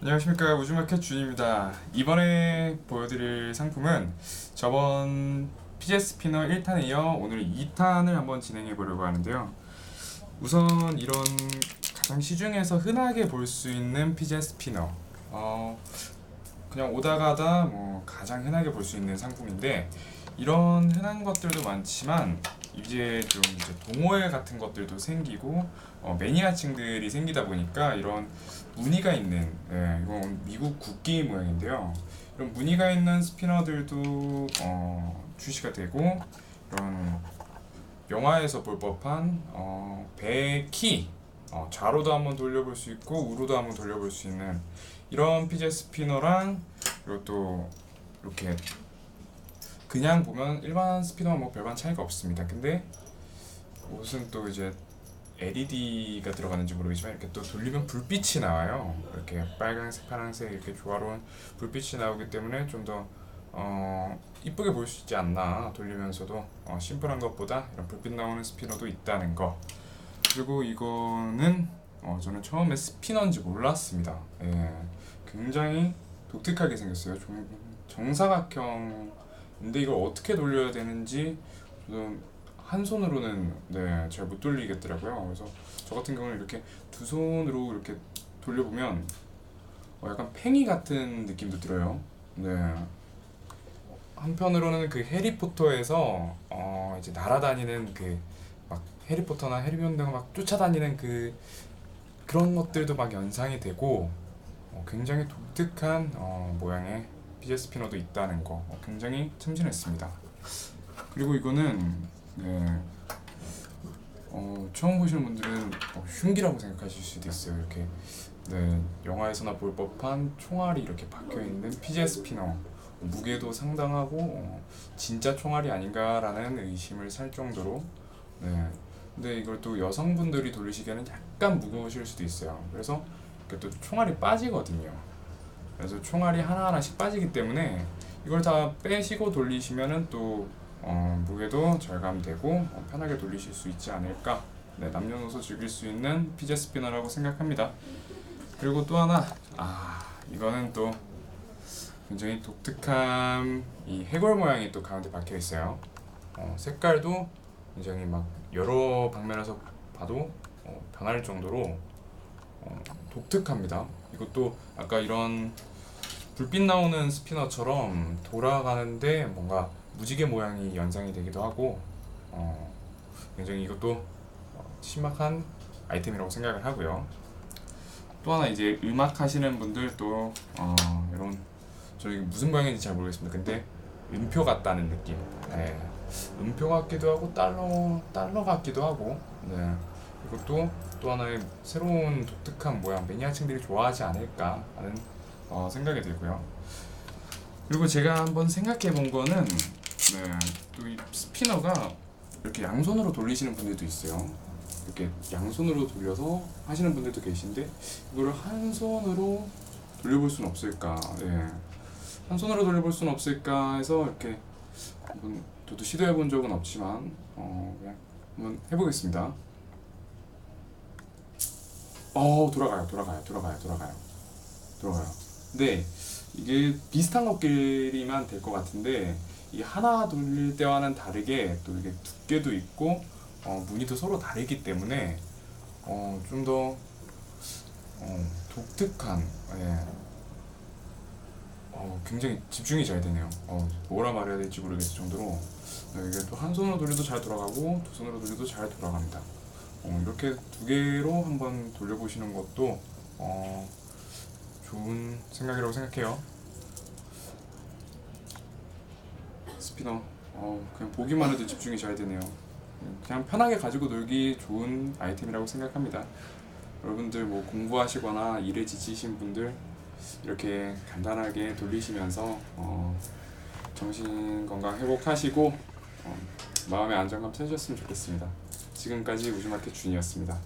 안녕하십니까 우주마켓 준입니다. 이번에 보여드릴 상품은 저번 피제 스피너 1탄에 이어 오늘 2탄을 한번 진행해 보려고 하는데요. 우선 이런 가장 시중에서 흔하게 볼 수 있는 피제 스피너 어, 그냥 오다 가다 뭐 가장 흔하게 볼 수 있는 상품인데 이런 흔한 것들도 많지만 이제 좀 이제 동호회 같은 것들도 생기고 어, 매니아층들이 생기다 보니까 이런 무늬가 있는 예, 이건 미국 국기 모양인데요. 이런 무늬가 있는 스피너들도 어, 출시가 되고 이런 영화에서 볼 법한 어, 배의 키 어, 좌로도 한번 돌려볼 수 있고 우로도 한번 돌려볼 수 있는 이런 피제 스피너랑 또 이렇게 그냥 보면 일반 스피너와 뭐 별반 차이가 없습니다. 근데 무슨 또 이제 LED가 들어가는지 모르겠지만 이렇게 또 돌리면 불빛이 나와요. 이렇게 빨간색, 파란색 이렇게 조화로운 불빛이 나오기 때문에 좀더 어, 이쁘게 보일 수 있지 않나 돌리면서도 어, 심플한 것보다 이런 불빛 나오는 스피너도 있다는 거. 그리고 이거는 어, 저는 처음에 스피너인지 몰랐습니다. 예, 굉장히 독특하게 생겼어요. 좀 정사각형 인데 이걸 어떻게 돌려야 되는지 한 손으로는 네, 잘 못 돌리겠더라고요. 그래서 저 같은 경우는 이렇게 두 손으로 이렇게 돌려보면 어, 약간 팽이 같은 느낌도 들어요. 네. 한편으로는 그 해리포터에서 어 이제 날아다니는 그 막 해리포터나 해리본드가 막 쫓아다니는 그 그런 것들도 막 연상이 되고 어, 굉장히 독특한 어, 모양의 피제 스피너도 있다는 거 어, 굉장히 참신했습니다. 그리고 이거는 네, 어, 처음 보시는 분들은 어, 흉기라고 생각하실 수도 있어요. 이렇게 네, 영화에서나 볼 법한 총알이 이렇게 박혀 있는 피제 스피너 무게도 상당하고 어, 진짜 총알이 아닌가라는 의심을 살 정도로 네. 근데 이걸 또 여성분들이 돌리시기에는 약간 무거우실 수도 있어요. 그래서 또 총알이 빠지거든요. 그래서 총알이 하나하나씩 빠지기 때문에 이걸 다 빼시고 돌리시면은 또 어, 무게도 절감되고 어, 편하게 돌리실 수 있지 않을까. 네, 남녀노소 즐길 수 있는 피제 스피너라고 생각합니다. 그리고 또 하나, 아 이거는 또 굉장히 독특한 이 해골 모양이 또 가운데 박혀 있어요. 어, 색깔도 굉장히 막 여러 방면에서 봐도 어, 변할 정도로 어, 독특합니다. 이것도 아까 이런 불빛 나오는 스피너처럼 돌아가는데 뭔가 무지개 모양이 연상이 되기도 하고 어, 굉장히 이것도 어, 신박한 아이템이라고 생각을 하고요. 또 하나 이제 음악 하시는 분들 또 어, 이런 저 이게 무슨 모양인지 잘 모르겠습니다. 근데 음표 같다는 느낌. 네. 음표 같기도 하고 달러 달러 같기도 하고. 네. 이것도 또 하나의 새로운 독특한 모양 매니아층들이 좋아하지 않을까 하는 어, 생각이 들고요. 그리고 제가 한번 생각해 본 거는 네, 또 이 스피너가 이렇게 양손으로 돌리시는 분들도 있어요. 이렇게 양손으로 돌려서 하시는 분들도 계신데 이거를 한 손으로 돌려볼 수는 없을까? 예. 한 손으로 돌려볼 수는 없을까 해서 이렇게 한번 저도 시도해 본 적은 없지만 어 그냥 한번 해보겠습니다. 어 돌아가요, 돌아가요, 돌아가요, 돌아가요, 돌아가요. 근데 이게 비슷한 것끼리만 될 것 같은데 이 하나 돌릴 때와는 다르게 또 이게 두께도 있고 어, 무늬도 서로 다르기 때문에 어, 좀더 어, 독특한 예. 어, 굉장히 집중이 잘 되네요. 어, 뭐라 말해야 될지 모르겠을 정도로 네, 이게 또 한 손으로 돌려도 잘 돌아가고 두 손으로 돌려도 잘 돌아갑니다. 어, 이렇게 두 개로 한번 돌려보시는 것도 어, 좋은 생각이라고 생각해요. 스피너 어, 그냥 보기만 해도 집중이 잘 되네요. 그냥 편하게 가지고 놀기 좋은 아이템이라고 생각합니다. 여러분들 뭐 공부하시거나 일에 지치신 분들 이렇게 간단하게 돌리시면서 어, 정신 건강 회복하시고 어, 마음의 안정감 찾으셨으면 좋겠습니다. 지금까지 우주마켓 준이었습니다.